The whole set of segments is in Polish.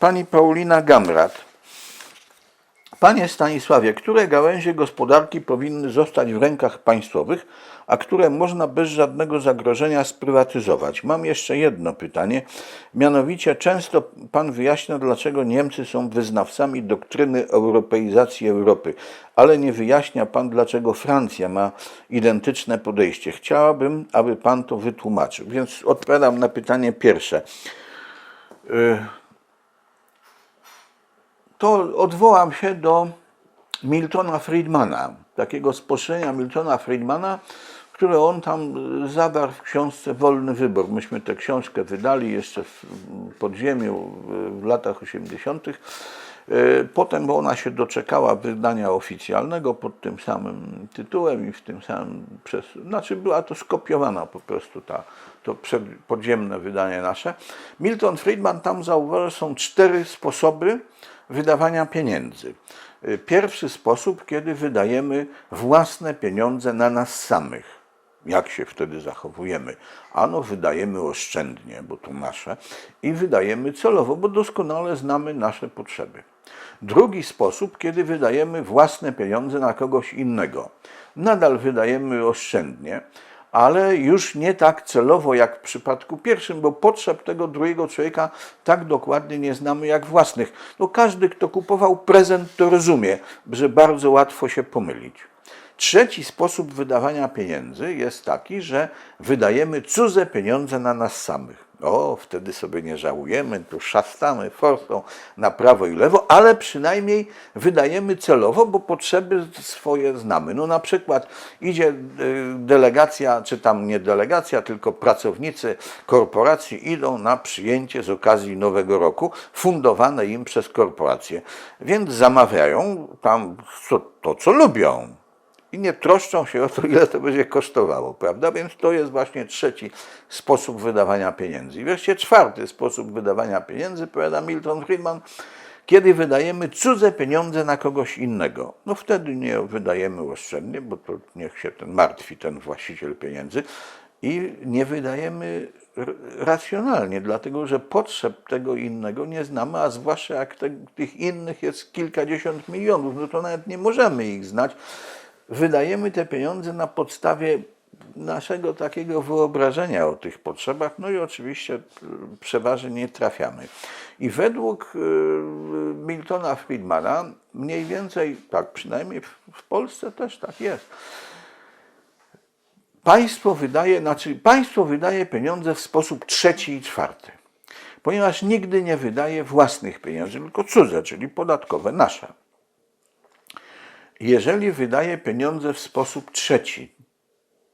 Pani Paulina Gamrat. Panie Stanisławie, które gałęzie gospodarki powinny zostać w rękach państwowych, a które można bez żadnego zagrożenia sprywatyzować? Mam jeszcze jedno pytanie. Mianowicie często Pan wyjaśnia, dlaczego Niemcy są wyznawcami doktryny europeizacji Europy, ale nie wyjaśnia Pan, dlaczego Francja ma identyczne podejście. Chciałabym, aby Pan to wytłumaczył. Więc odpowiadam na pytanie pierwsze. Y, to odwołam się do Miltona Friedmana, takiego spostrzeżenia Miltona Friedmana, które on tam zawarł w książce Wolny Wybór. Myśmy tę książkę wydali jeszcze w podziemiu w latach 80. Potem, bo ona się doczekała wydania oficjalnego pod tym samym tytułem i w tym samym przez, znaczy była to skopiowana po prostu ta, to podziemne wydanie nasze. Milton Friedman tam zauważył, są cztery sposoby wydawania pieniędzy. Pierwszy sposób, kiedy wydajemy własne pieniądze na nas samych. Jak się wtedy zachowujemy? Ano, wydajemy oszczędnie, bo to nasze, i wydajemy celowo, bo doskonale znamy nasze potrzeby. Drugi sposób, kiedy wydajemy własne pieniądze na kogoś innego. Nadal wydajemy oszczędnie, ale już nie tak celowo jak w przypadku pierwszym, bo potrzeb tego drugiego człowieka tak dokładnie nie znamy jak własnych. No każdy, kto kupował prezent, to rozumie, że bardzo łatwo się pomylić. Trzeci sposób wydawania pieniędzy jest taki, że wydajemy cudze pieniądze na nas samych. O, wtedy sobie nie żałujemy, tu szastamy forsą na prawo i lewo, ale przynajmniej wydajemy celowo, bo potrzeby swoje znamy. No na przykład idzie y, delegacja, czy tam nie delegacja, tylko pracownicy korporacji idą na przyjęcie z okazji Nowego Roku, fundowane im przez korporacje. Więc zamawiają tam co, to, co lubią i nie troszczą się o to, ile to będzie kosztowało, prawda? Więc to jest właśnie trzeci sposób wydawania pieniędzy. I wreszcie czwarty sposób wydawania pieniędzy, powiada Milton Friedman, kiedy wydajemy cudze pieniądze na kogoś innego. No wtedy nie wydajemy oszczędnie, bo to niech się ten martwi, ten właściciel pieniędzy, i nie wydajemy racjonalnie, dlatego że potrzeb tego innego nie znamy, a zwłaszcza jak te, tych innych jest kilkadziesiąt milionów, no to nawet nie możemy ich znać wydajemy te pieniądze na podstawie naszego takiego wyobrażenia o tych potrzebach, no i oczywiście y, przeważnie nie trafiamy. I według y, Miltona Friedmana mniej więcej, tak przynajmniej w, Polsce też tak jest, państwo wydaje, znaczy państwo wydaje pieniądze w sposób trzeci i czwarty, ponieważ nigdy nie wydaje własnych pieniędzy, tylko cudze, czyli podatkowe, nasze. Jeżeli wydaje pieniądze w sposób trzeci,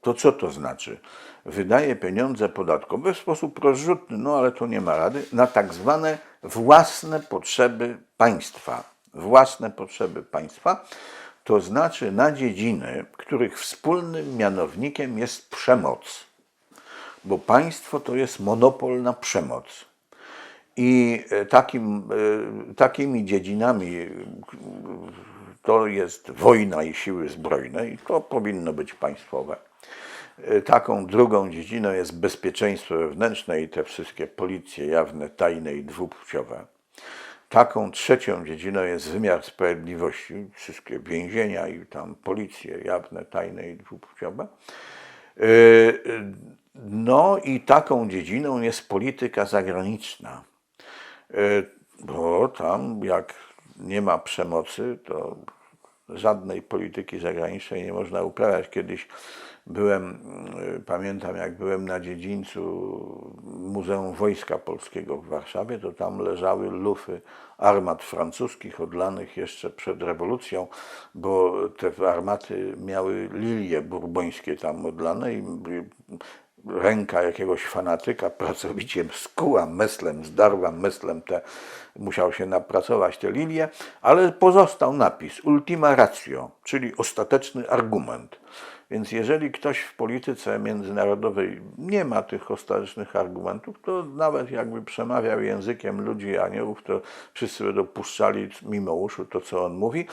to co to znaczy? Wydaje pieniądze podatkowe w sposób rozrzutny, no ale to nie ma rady, na tak zwane własne potrzeby państwa. Własne potrzeby państwa, to znaczy na dziedziny, których wspólnym mianownikiem jest przemoc. Bo państwo to jest monopol na przemoc. I e, takim, e, takimi dziedzinami to jest wojna i siły zbrojne, i to powinno być państwowe. E, Taką drugą dziedziną jest bezpieczeństwo wewnętrzne i te wszystkie policje jawne, tajne i dwupłciowe. Taką trzecią dziedziną jest wymiar sprawiedliwości, wszystkie więzienia i tam policje jawne, tajne i dwupłciowe. E, No i taką dziedziną jest polityka zagraniczna. E, Bo tam jak nie ma przemocy, to żadnej polityki zagranicznej nie można uprawiać. Kiedyś byłem, y, pamiętam jak byłem na dziedzińcu Muzeum Wojska Polskiego w Warszawie, to tam leżały lufy armat francuskich odlanych jeszcze przed rewolucją, bo te armaty miały lilie burbońskie tam odlane i ręka jakiegoś fanatyka pracowicie skuła meslem, zdarła meslem te, musiał się napracować te lilie, ale pozostał napis ultima ratio, czyli ostateczny argument. Więc jeżeli ktoś w polityce międzynarodowej nie ma tych ostatecznych argumentów, to nawet jakby przemawiał językiem ludzi aniołów, to wszyscy będą puszczali mimo uszu to, co on mówi.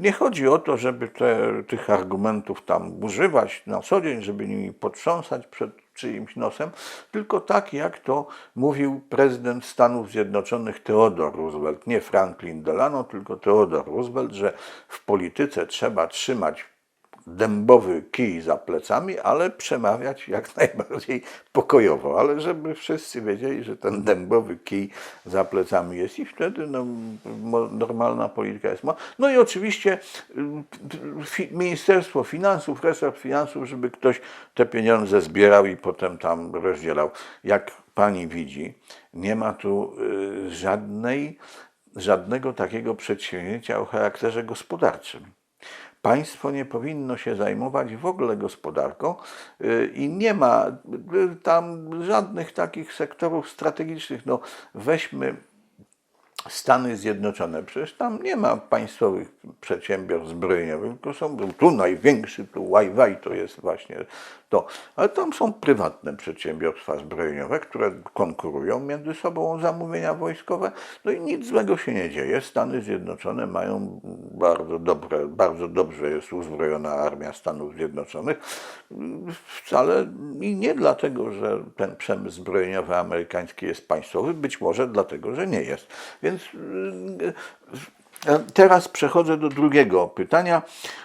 Nie chodzi o to, żeby te, tych argumentów tam używać na co dzień, żeby nimi potrząsać przed czyimś nosem, tylko tak, jak to mówił prezydent Stanów Zjednoczonych Theodore Roosevelt, nie Franklin Delano, tylko Theodore Roosevelt, że w polityce trzeba trzymać dębowy kij za plecami, ale przemawiać jak najbardziej pokojowo, ale żeby wszyscy wiedzieli, że ten dębowy kij za plecami jest i wtedy no, normalna polityka jest. No i oczywiście y, Ministerstwo Finansów, resort finansów, żeby ktoś te pieniądze zbierał i potem tam rozdzielał. Jak pani widzi, nie ma tu y, żadnej, żadnego takiego przedsięwzięcia o charakterze gospodarczym. Państwo nie powinno się zajmować w ogóle gospodarką y, i nie ma y, tam żadnych takich sektorów strategicznych. No, weźmy Stany Zjednoczone, przecież tam nie ma państwowych przedsiębiorstw zbrojeniowych, tylko są tu największy, tu Huawei to jest właśnie to, ale tam są prywatne przedsiębiorstwa zbrojeniowe, które konkurują między sobą o zamówienia wojskowe, no i nic złego się nie dzieje. Stany Zjednoczone mają bardzo dobre, bardzo dobrze jest uzbrojona armia Stanów Zjednoczonych, wcale i nie dlatego, że ten przemysł zbrojeniowy amerykański jest państwowy, być może dlatego, że nie jest. Więc y, teraz przechodzę do drugiego pytania.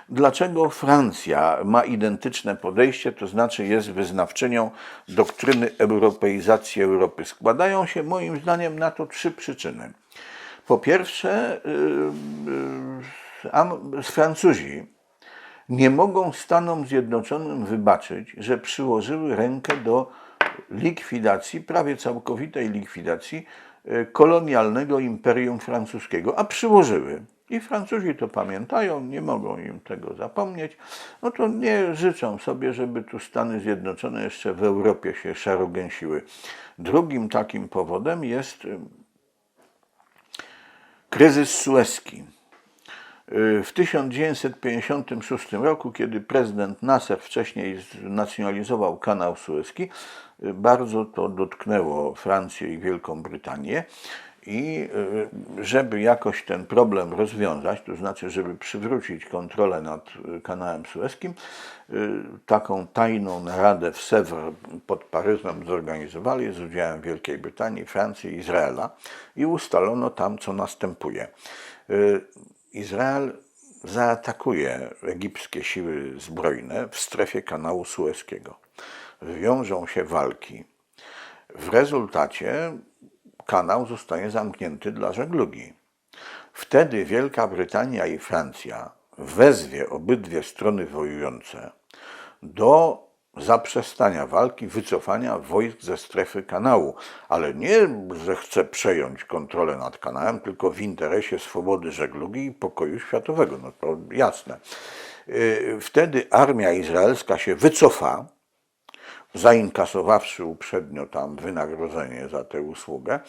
Dlaczego Francja ma identyczne podejście, to znaczy jest wyznawczynią doktryny europeizacji Europy? Składają się moim zdaniem na to trzy przyczyny. Po pierwsze, Am- Francuzi nie mogą Stanom Zjednoczonym wybaczyć, że przyłożyły rękę do likwidacji, prawie całkowitej likwidacji e, kolonialnego imperium francuskiego, a przyłożyły. I Francuzi to pamiętają, nie mogą im tego zapomnieć. No to nie życzą sobie, żeby tu Stany Zjednoczone jeszcze w Europie się szarogęsiły. Drugim takim powodem jest e, kryzys sueski. W 1956 roku, kiedy prezydent Nasser wcześniej znacjonalizował kanał sueski, bardzo to dotknęło Francję i Wielką Brytanię. I y, żeby jakoś ten problem rozwiązać, to znaczy, żeby przywrócić kontrolę nad y, kanałem sueskim, y, taką tajną naradę w Sèvres pod Paryżem zorganizowali z udziałem Wielkiej Brytanii, Francji i Izraela i ustalono tam, co następuje. Izrael zaatakuje egipskie siły zbrojne w strefie kanału sueskiego. Wiążą się walki. W rezultacie kanał zostaje zamknięty dla żeglugi. Wtedy Wielka Brytania i Francja wezwie obydwie strony wojujące do zaprzestania walki, wycofania wojsk ze strefy kanału, ale nie, że chce przejąć kontrolę nad kanałem, tylko w interesie swobody żeglugi i pokoju światowego. No to jasne. Yy, Wtedy armia izraelska się wycofa, zainkasowawszy uprzednio tam wynagrodzenie za tę usługę,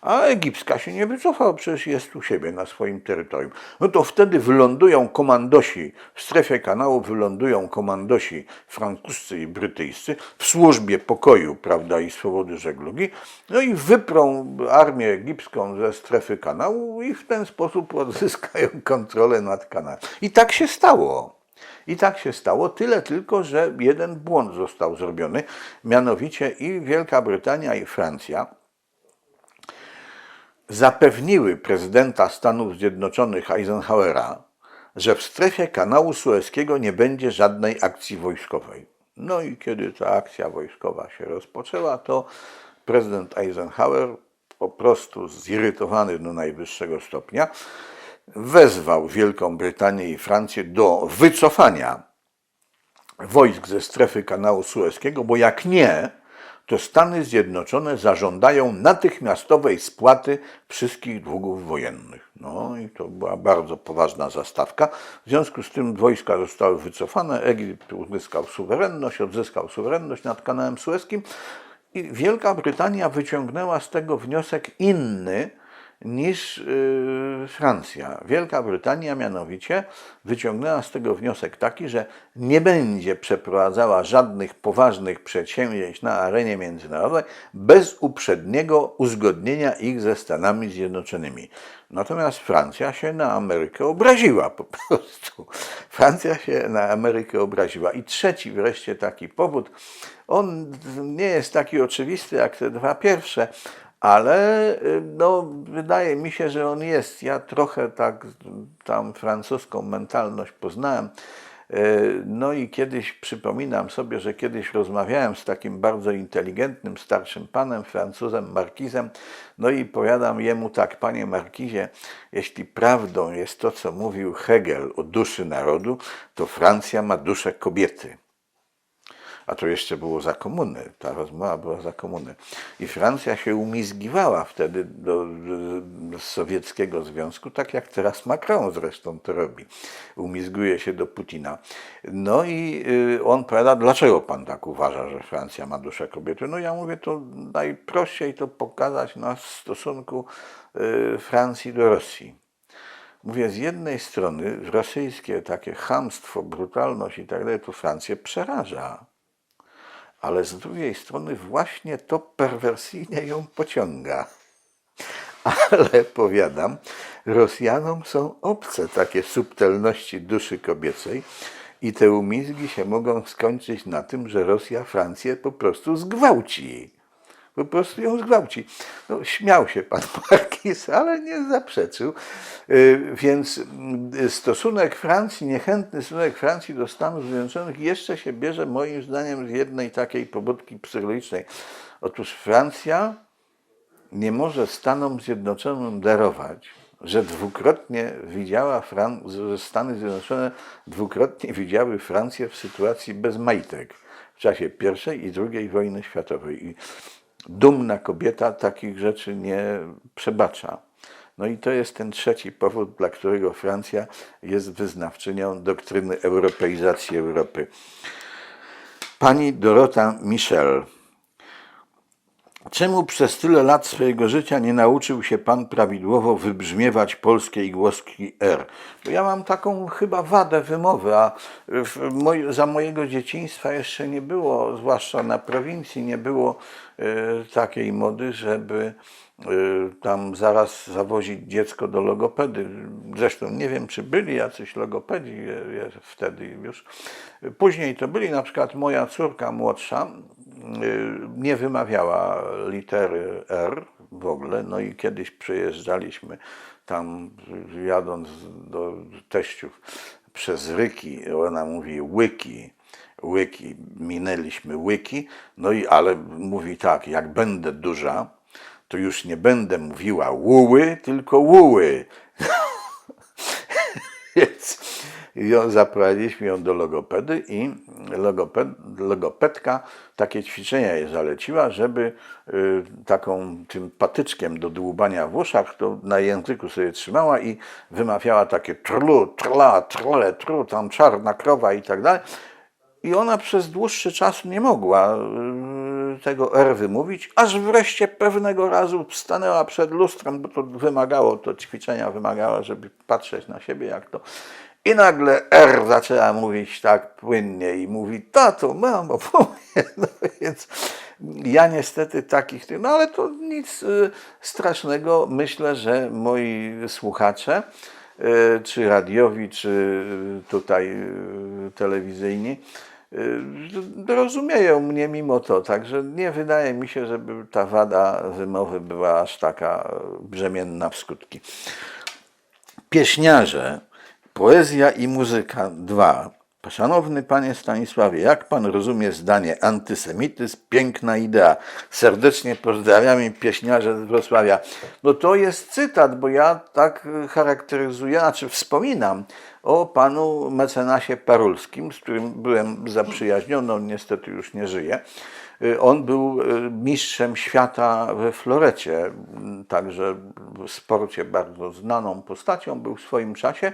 a egipska się nie wycofa, bo przecież jest u siebie na swoim terytorium. No to wtedy wylądują komandosi, w strefie kanału wylądują komandosi francuscy i brytyjscy w służbie pokoju prawda, i swobody żeglugi, no i wyprą armię egipską ze strefy kanału i w ten sposób odzyskają kontrolę nad kanałem. I tak się stało. I tak się stało, tyle tylko, że jeden błąd został zrobiony, mianowicie i Wielka Brytania, i Francja zapewniły prezydenta Stanów Zjednoczonych Eisenhowera, że w strefie kanału sueskiego nie będzie żadnej akcji wojskowej. No i kiedy ta akcja wojskowa się rozpoczęła, to prezydent Eisenhower, po prostu zirytowany do najwyższego stopnia, wezwał Wielką Brytanię i Francję do wycofania wojsk ze strefy kanału sueskiego, bo jak nie, to Stany Zjednoczone zażądają natychmiastowej spłaty wszystkich długów wojennych. No i to była bardzo poważna zastawka. W związku z tym wojska zostały wycofane, Egipt uzyskał suwerenność, odzyskał suwerenność nad kanałem sueskim i Wielka Brytania wyciągnęła z tego wniosek inny, niż y, Francja. Wielka Brytania mianowicie wyciągnęła z tego wniosek taki, że nie będzie przeprowadzała żadnych poważnych przedsięwzięć na arenie międzynarodowej bez uprzedniego uzgodnienia ich ze Stanami Zjednoczonymi. Natomiast Francja się na Amerykę obraziła po prostu. Francja się na Amerykę obraziła. I trzeci wreszcie taki powód, on nie jest taki oczywisty jak te dwa pierwsze, ale y, no, wydaje mi się, że on jest. Ja trochę tak tam francuską mentalność poznałem. Y, No i kiedyś przypominam sobie, że kiedyś rozmawiałem z takim bardzo inteligentnym, starszym panem, Francuzem, markizem, no i powiadam jemu tak, panie markizie, jeśli prawdą jest to, co mówił Hegel o duszy narodu, to Francja ma duszę kobiety. A to jeszcze było za komuny, ta rozmowa była za komuny. I Francja się umizgiwała wtedy do, do Sowieckiego Związku, tak jak teraz Macron zresztą to robi. Umizguje się do Putina. No i y, on powiada, dlaczego pan tak uważa, że Francja ma duszę kobiety? No ja mówię, to najprościej to pokazać na stosunku y, Francji do Rosji. Mówię, z jednej strony rosyjskie takie chamstwo, brutalność i tak dalej, to Francję przeraża ale z drugiej strony właśnie to perwersyjnie ją pociąga. Ale powiadam, Rosjanom są obce takie subtelności duszy kobiecej i te umizgi się mogą skończyć na tym, że Rosja Francję po prostu zgwałci. Po prostu ją zgwałci. No, śmiał się pan Markis, ale nie zaprzeczył. Y, Więc y, stosunek Francji, niechętny stosunek Francji do Stanów Zjednoczonych jeszcze się bierze moim zdaniem z jednej takiej pobudki psychologicznej. Otóż Francja nie może Stanom Zjednoczonym darować, że dwukrotnie widziała, Fran- że Stany Zjednoczone dwukrotnie widziały Francję w sytuacji bez majtek w czasie I i II wojny światowej. I dumna kobieta takich rzeczy nie przebacza. No i to jest ten trzeci powód, dla którego Francja jest wyznawczynią doktryny europeizacji Europy. Pani Dorota Michel. Czemu przez tyle lat swojego życia nie nauczył się pan prawidłowo wybrzmiewać polskiej głoski R? Bo ja mam taką chyba wadę wymowy, a moj, za mojego dzieciństwa jeszcze nie było, zwłaszcza na prowincji, nie było e, takiej mody, żeby e, tam zaraz zawozić dziecko do logopedy. Zresztą nie wiem, czy byli jacyś logopedzi e, e, wtedy już. Później to byli na przykład moja córka młodsza, y, nie wymawiała litery R w ogóle. No i kiedyś przyjeżdżaliśmy tam, y, jadąc do teściów przez Ryki, ona mówi łyki, łyki, minęliśmy łyki, no i ale mówi tak, jak będę duża, to już nie będę mówiła łuły, tylko łuły. Więc ją, zaprowadziliśmy ją do logopedy i logoped, logopedka takie ćwiczenia jej zaleciła, żeby y, taką tym patyczkiem do dłubania w uszach to na języku sobie trzymała i wymawiała takie trlu, trla, trle, tru, tam czarna krowa i tak dalej. I ona przez dłuższy czas nie mogła y, tego R wymówić, aż wreszcie pewnego razu stanęła przed lustrem, bo to wymagało, to ćwiczenia wymagało, żeby patrzeć na siebie, jak to. I nagle R zaczęła mówić tak płynnie i mówi, tato, mamo, mówię. No więc ja niestety takich, no ale to nic y, strasznego. Myślę, że moi słuchacze, y, czy radiowi, czy tutaj y, telewizyjni, rozumieją mnie mimo to, także nie wydaje mi się, żeby ta wada wymowy była aż taka brzemienna w skutki. Pieśniarze, poezja i muzyka 2. Szanowny panie Stanisławie, jak pan rozumie zdanie antysemityzm, piękna idea. Serdecznie pozdrawiamy pieśniarze z Wrocławia. No to jest cytat, bo ja tak charakteryzuję, znaczy wspominam o panu mecenasie Parulskim, z którym byłem zaprzyjaźniony, on niestety już nie żyje. Y, On był y, mistrzem świata we florecie, także w sporcie bardzo znaną postacią był w swoim czasie,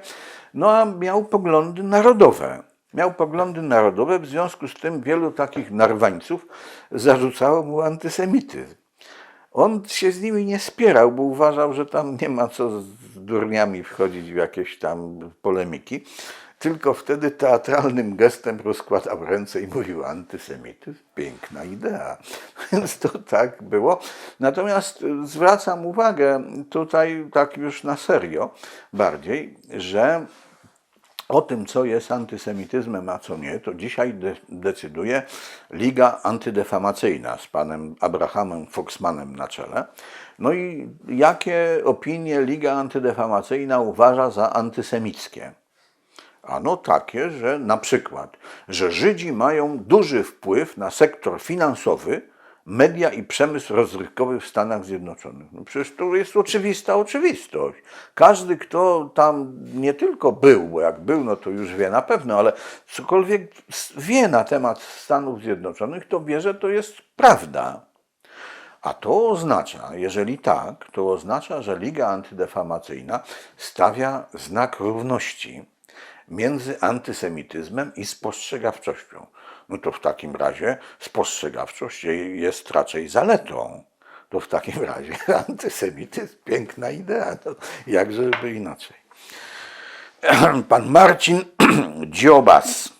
no a miał poglądy narodowe. Miał poglądy narodowe, w związku z tym wielu takich narwańców zarzucało mu antysemityzm. On się z nimi nie spierał, bo uważał, że tam nie ma co z durniami wchodzić w jakieś tam polemiki. Tylko wtedy teatralnym gestem rozkładał ręce i mówił antysemityzm, piękna idea. Więc to tak było. Natomiast zwracam uwagę tutaj tak już na serio bardziej, że o tym, co jest antysemityzmem, a co nie, to dzisiaj de decyduje Liga Antydefamacyjna z panem Abrahamem Foxmanem na czele. No i jakie opinie Liga Antydefamacyjna uważa za antysemickie? Ano takie, że na przykład, że Żydzi mają duży wpływ na sektor finansowy, media i przemysł rozrywkowy w Stanach Zjednoczonych. No przecież to jest oczywista oczywistość. Każdy, kto tam nie tylko był, bo jak był, no to już wie na pewno, ale cokolwiek wie na temat Stanów Zjednoczonych, to wie, że to jest prawda. A to oznacza, jeżeli tak, to oznacza, że Liga Antydefamacyjna stawia znak równości między antysemityzmem i spostrzegawczością. No to w takim razie spostrzegawczość jest raczej zaletą. To w takim razie antysemityzm, piękna idea. To jakżeby inaczej. Pan Marcin Dziobas.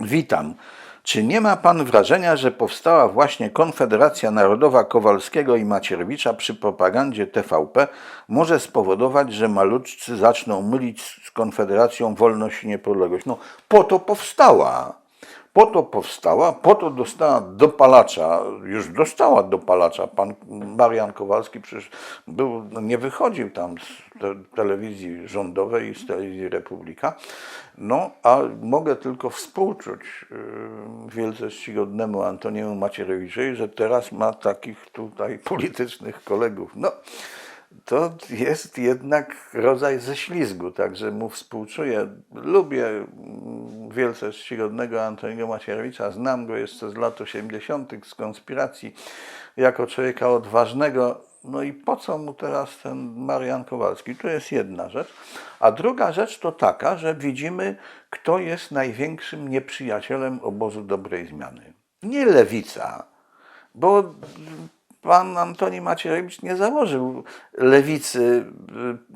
Witam. Czy nie ma pan wrażenia, że powstała właśnie Konfederacja Narodowa Kowalskiego i Macierewicza przy propagandzie TVP może spowodować, że maluczcy zaczną mylić z Konfederacją Wolność i Niepodległość? No, po to powstała. Po to powstała, po to dostała dopalacza, już dostała dopalacza. Pan Marian Kowalski przecież był, nie wychodził tam z te, telewizji rządowej i z telewizji Republika. No, a mogę tylko współczuć yy, wielce czcigodnemu Antoniemu Macierewiczowi, że teraz ma takich tutaj politycznych kolegów. No, to jest jednak rodzaj ześlizgu, także mu współczuję. Lubię mm, wielce czcigodnego Antoniego Macierewicza, znam go jeszcze z lat 80. z konspiracji, jako człowieka odważnego. No i po co mu teraz ten Marian Kowalski? To jest jedna rzecz. A druga rzecz to taka, że widzimy, kto jest największym nieprzyjacielem obozu dobrej zmiany. Nie lewica, bo pan Antoni Macierewicz nie założył lewicy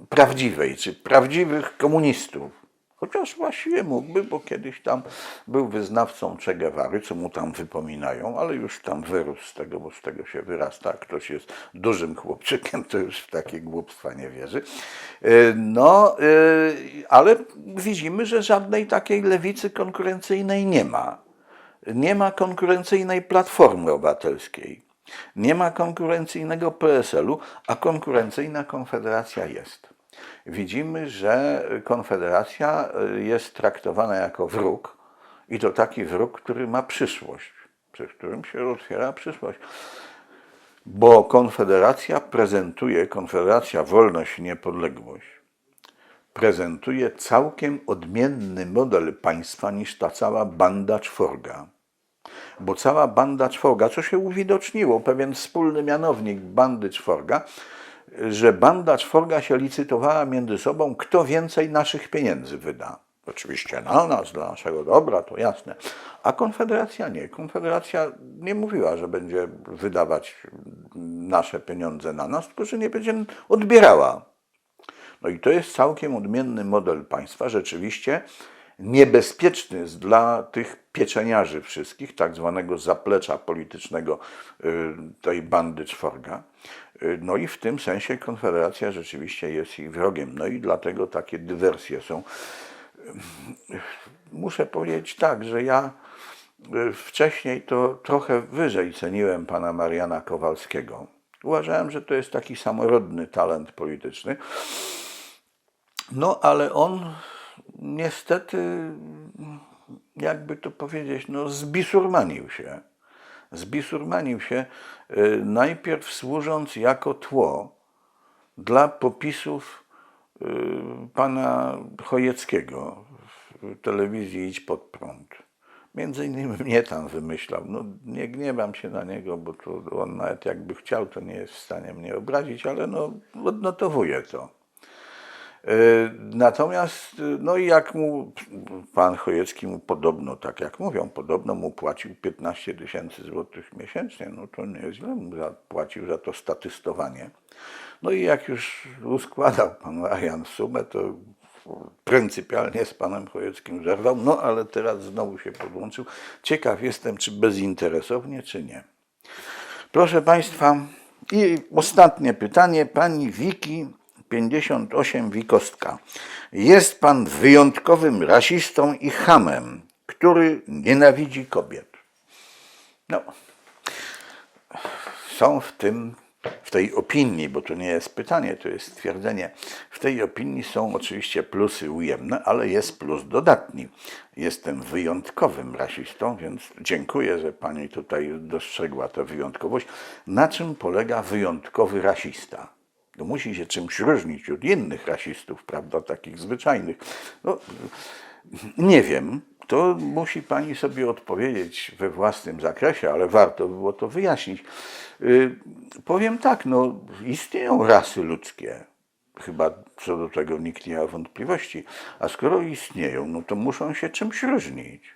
y, prawdziwej, czy prawdziwych komunistów. Chociaż właściwie mógłby, bo kiedyś tam był wyznawcą Che Guevary, co mu tam wypominają, ale już tam wyrósł z tego, bo z tego się wyrasta. Ktoś jest dużym chłopczykiem, to już w takie głupstwa nie wierzy. Y, no, y, ale widzimy, że żadnej takiej lewicy konkurencyjnej nie ma. Nie ma konkurencyjnej platformy obywatelskiej. Nie ma konkurencyjnego PSL-u, a konkurencyjna Konfederacja jest. Widzimy, że Konfederacja y, jest traktowana jako wróg i to taki wróg, który ma przyszłość, przed którym się otwiera przyszłość. Bo Konfederacja prezentuje, Konfederacja Wolność i Niepodległość, prezentuje całkiem odmienny model państwa niż ta cała banda czworga bo cała banda czworga, co się uwidoczniło, pewien wspólny mianownik bandy czworga, że banda czworga się licytowała między sobą, kto więcej naszych pieniędzy wyda. Oczywiście na nas, dla naszego dobra, to jasne. A Konfederacja nie. Konfederacja nie mówiła, że będzie wydawać nasze pieniądze na nas, tylko że nie będzie odbierała. No i to jest całkiem odmienny model państwa. Rzeczywiście niebezpieczny jest dla tych pieczeniarzy wszystkich, tak zwanego zaplecza politycznego y, tej bandy czworga. Y, no i w tym sensie Konfederacja rzeczywiście jest ich wrogiem. No i dlatego takie dywersje są. Y, muszę powiedzieć tak, że ja wcześniej to trochę wyżej ceniłem pana Mariana Kowalskiego. Uważałem, że to jest taki samorodny talent polityczny. No ale on niestety, jakby to powiedzieć, no zbisurmanił się. Zbisurmanił się, y, najpierw służąc jako tło dla popisów y, pana Chojeckiego w telewizji Idź Pod Prąd. Między innymi mnie tam wymyślał. No, nie gniewam się na niego, bo to on nawet jakby chciał, to nie jest w stanie mnie obrazić, ale no, odnotowuję to. Y, Natomiast, y, no i jak mu pan Chojecki mu podobno, tak jak mówią, podobno mu płacił 15 tysięcy złotych miesięcznie, no to nieźle mu zapłacił za to statystowanie. No i jak już uskładał pan Ryan sumę, to pryncypialnie z panem Chojeckim zerwał, no ale teraz znowu się podłączył. Ciekaw jestem, czy bezinteresownie, czy nie. Proszę Państwa, i ostatnie pytanie. Pani Wiki, 58 Wikostka. Jest Pan wyjątkowym rasistą i hamem, który nienawidzi kobiet. No, są w tym, w tej opinii, bo to nie jest pytanie, to jest stwierdzenie, w tej opinii są oczywiście plusy ujemne, ale jest plus dodatni. Jestem wyjątkowym rasistą, więc dziękuję, że Pani tutaj dostrzegła tę wyjątkowość. Na czym polega wyjątkowy rasista? No musi się czymś różnić od innych rasistów, prawda, takich zwyczajnych. No, nie wiem, to musi pani sobie odpowiedzieć we własnym zakresie, ale warto by było to wyjaśnić. Y, powiem tak, no, istnieją rasy ludzkie. Chyba co do tego nikt nie ma wątpliwości. A skoro istnieją, no to muszą się czymś różnić.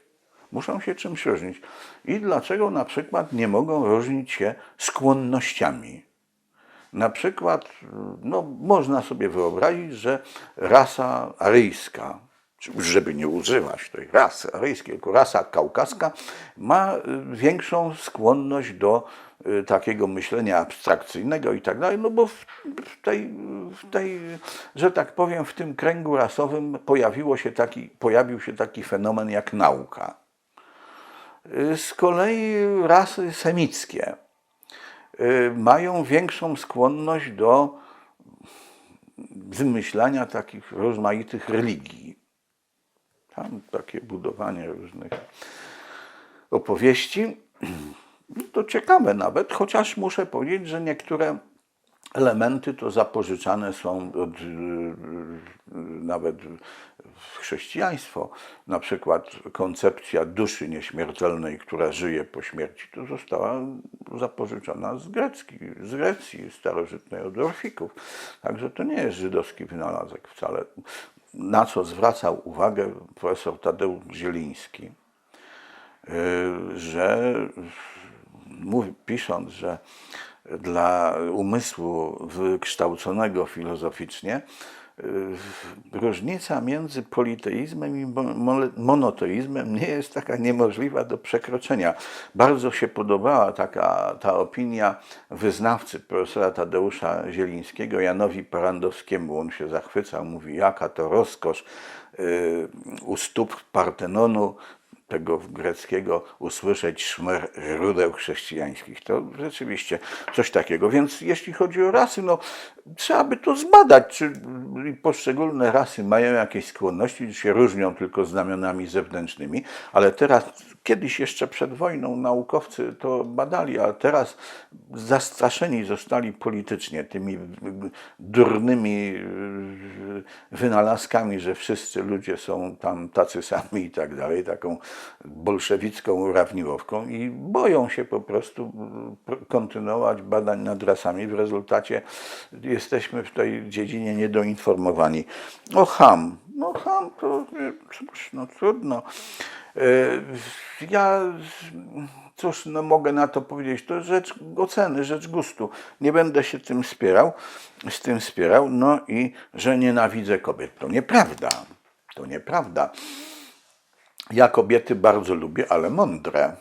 Muszą się czymś różnić. I dlaczego na przykład nie mogą różnić się skłonnościami? Na przykład, no, można sobie wyobrazić, że rasa aryjska, żeby nie używać tej rasy aryjskiej, tylko rasa kaukaska, ma y, większą skłonność do y, takiego myślenia abstrakcyjnego i tak dalej, no bo w tej, w tej, że tak powiem, w tym kręgu rasowym pojawiło się taki, pojawił się taki fenomen jak nauka. Y, Z kolei rasy semickie mają większą skłonność do wymyślania takich rozmaitych religii. Tam takie budowanie różnych opowieści. To ciekawe nawet, chociaż muszę powiedzieć, że niektóre elementy to zapożyczane są od, y, y, nawet w chrześcijaństwo. Na przykład koncepcja duszy nieśmiertelnej, która żyje po śmierci, to została zapożyczona z, grecki, z Grecji starożytnej od Orfików. Także to nie jest żydowski wynalazek wcale. Na co zwracał uwagę profesor Tadeusz Zieliński, y, że mówi, pisząc, że dla umysłu wykształconego filozoficznie y, różnica między politeizmem i mo- monoteizmem nie jest taka niemożliwa do przekroczenia. Bardzo się podobała taka ta opinia wyznawcy profesora Tadeusza Zielińskiego, Janowi Parandowskiemu. On się zachwycał, mówi, jaka to rozkosz y, u stóp Partenonu tego greckiego usłyszeć szmer źródeł chrześcijańskich. To rzeczywiście coś takiego. Więc jeśli chodzi o rasy, no trzeba by to zbadać, czy poszczególne rasy mają jakieś skłonności, czy się różnią tylko znamionami zewnętrznymi, ale teraz, kiedyś jeszcze przed wojną naukowcy to badali, a teraz zastraszeni zostali politycznie tymi durnymi yy, wynalazkami, że wszyscy ludzie są tam tacy sami i tak dalej, taką bolszewicką urawniłowką i boją się po prostu yy, kontynuować badań nad rasami. W rezultacie jesteśmy w tej dziedzinie niedoinformowani. O ham. No ham to yy, cóż, no trudno. Yy, Ja cóż, no mogę na to powiedzieć, to rzecz oceny, rzecz gustu. Nie będę się tym spierał, z tym spierał, no i że nienawidzę kobiet. To nieprawda. To nieprawda. Ja kobiety bardzo lubię, ale mądre.